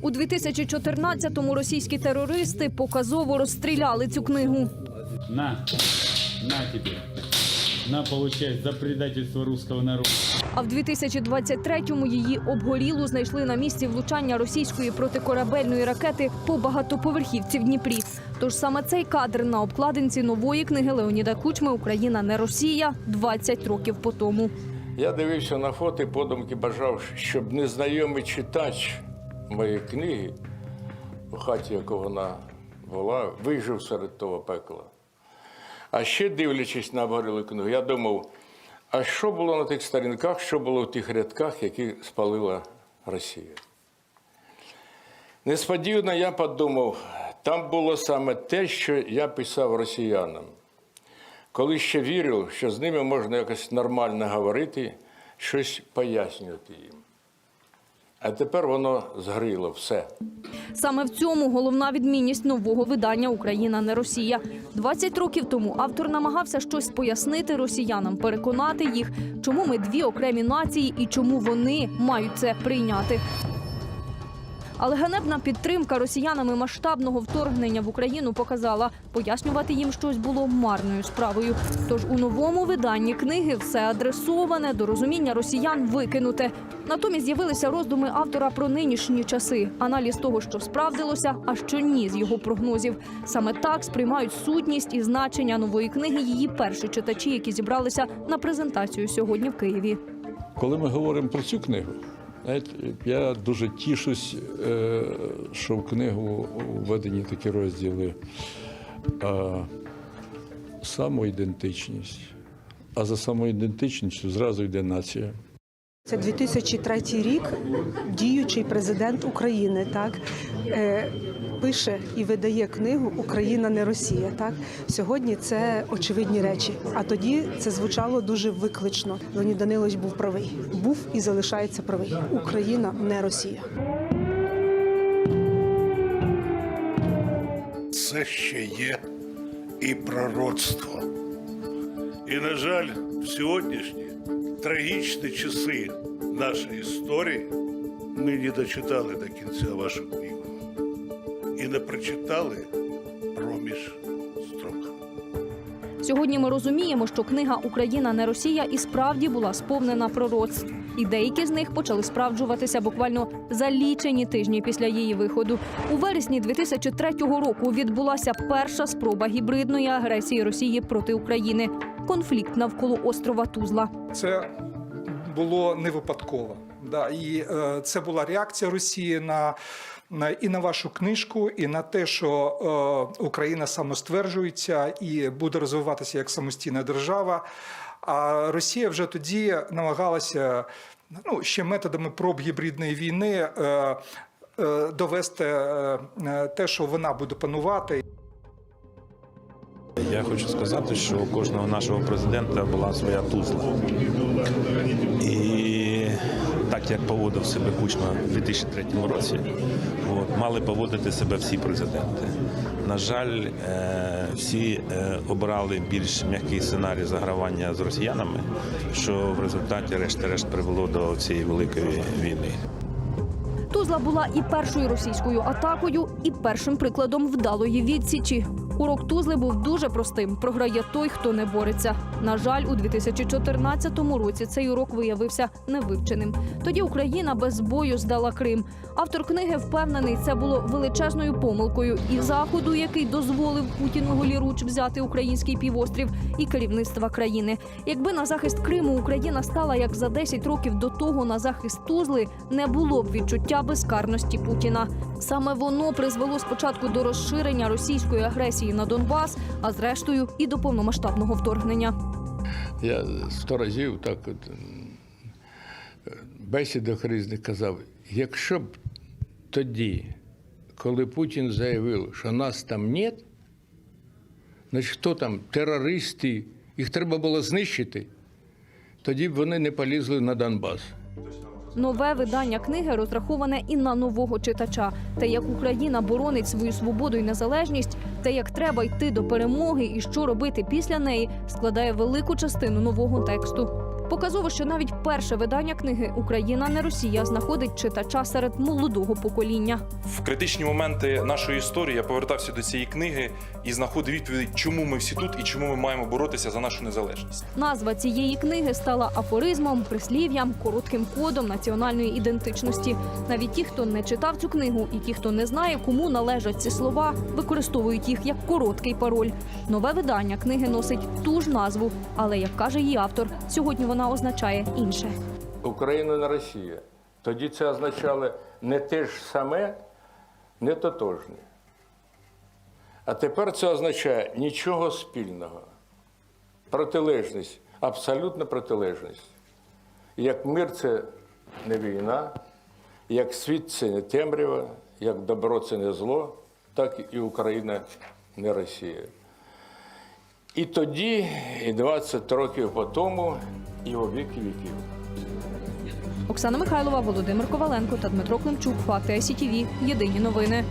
У 2014-му російські терористи показово розстріляли цю книгу. На, на тебе. На, получай за предательство русского народа. А в 2023-му її обгорілу знайшли на місці влучання російської протикорабельної ракети по багатоповерхівці в Дніпрі. Тож саме цей кадр на обкладинці нової книги Леоніда Кучми Україна не Росія 20 років по тому. Я дивився на фото і подумки бажав, щоб незнайомий читач моєї книги, у хаті якого вона була, вижив серед того пекла. А ще дивлячись на обгорілу книгу, я думав, а що було на тих сторінках, що було в тих рядках, які спалила Росія? Несподівано я подумав, там було саме те, що я писав росіянам коли ще вірив, що з ними можна якось нормально говорити, щось пояснювати їм. А тепер воно згріло все. Саме в цьому головна відмінність нового видання Україна не Росія. 20 років тому автор намагався щось пояснити росіянам, переконати їх, чому ми дві окремі нації і чому вони мають це прийняти. Але ганебна підтримка росіянами масштабного вторгнення в Україну показала, пояснювати їм щось було марною справою. Тож у новому виданні книги все адресоване до розуміння росіян викинуте. Натомість з'явилися роздуми автора про нинішні часи, аналіз того, що справдилося, а що ні з його прогнозів. Саме так сприймають сутність і значення нової книги її перші читачі, які зібралися на презентацію сьогодні в Києві. Коли ми говоримо про цю книгу, я дуже тішусь, е, що в книгу введені такі розділи самоідентичність. А за самоідентичністю зразу йде нація. Це 2003 рік. Діючий президент України так е, пише і видає книгу Україна не Росія. Так сьогодні це очевидні речі. А тоді це звучало дуже виклично. Леонід Данилович був правий, був і залишається правий. Україна не Росія. це ще є і пророцтво. І, на жаль, в сьогоднішні трагічні часи нашої історії ми не дочитали до кінця вашу книгу і не прочитали проміж строк. Сьогодні ми розуміємо, що книга Україна не Росія і справді була сповнена пророцтв. І деякі з них почали справджуватися буквально за лічені тижні після її виходу. У вересні 2003 року відбулася перша спроба гібридної агресії Росії проти України. Конфлікт навколо острова Тузла. це було не випадково. Да, і е, це була реакція Росії на, і на вашу книжку, і на те, що е, Україна самостверджується і буде розвиватися як самостійна держава. А Росія вже тоді намагалася ну, ще методами проб гібридної війни е, довести те, що вона буде панувати. Я хочу сказати, що у кожного нашого президента була своя тузла. І так як поводив себе Кучма у 2003 році, от, мали поводити себе всі президенти. На жаль, е, всі е, обрали більш м'який сценарій загравання з росіянами, що в результаті решт-решт привело до цієї великої війни. Тузла була і першою російською атакою, і першим прикладом вдалої відсічі. Урок Тузли був дуже простим: програє той, хто не бореться. На жаль, у 2014 році цей урок виявився невивченим. Тоді Україна без бою здала Крим. Автор книги впевнений, це було величезною помилкою і заходу, який дозволив Путіну голіруч взяти український півострів і керівництва країни. Якби на захист Криму Україна стала як за 10 років до того на захист Тузли, не було б відчуття безкарності Путіна. Саме воно призвело спочатку до розширення російської агресії на Донбас, а зрештою і до повномасштабного вторгнення. Я сто разів так от бесідах різних казав, якщо б тоді, коли Путін заявив, що нас там нет, значить хто там, терористи, їх треба було знищити, тоді б вони не полізли на Донбас. Нове видання книги розраховане і на нового читача. Те, як Україна боронить свою свободу і незалежність, те, як треба йти до перемоги і що робити після неї, складає велику частину нового тексту. Показово, що навіть перше видання книги Україна не Росія знаходить читача серед молодого покоління. В критичні моменти нашої історії я повертався до цієї книги і знаходив відповідь, чому ми всі тут і чому ми маємо боротися за нашу незалежність. Назва цієї книги стала афоризмом, прислів'ям, коротким кодом національної ідентичності. Навіть ті, хто не читав цю книгу, і ті, хто не знає, кому належать ці слова, використовують їх як короткий пароль. Нове видання книги носить ту ж назву, але як каже її автор, сьогодні вона означає інше. Україна не Росія. Тоді це означало не те ж саме, не тотожне. А тепер це означає нічого спільного. Протилежність, абсолютна протилежність. Як мир це не війна, як світ це не темрява, як добро це не зло, так і Україна не Росія. І тоді, і 20 років по тому, і у віки віків. Оксана Михайлова, Володимир Коваленко та Дмитро Климчук. Факти СІТІВІ. Єдині новини.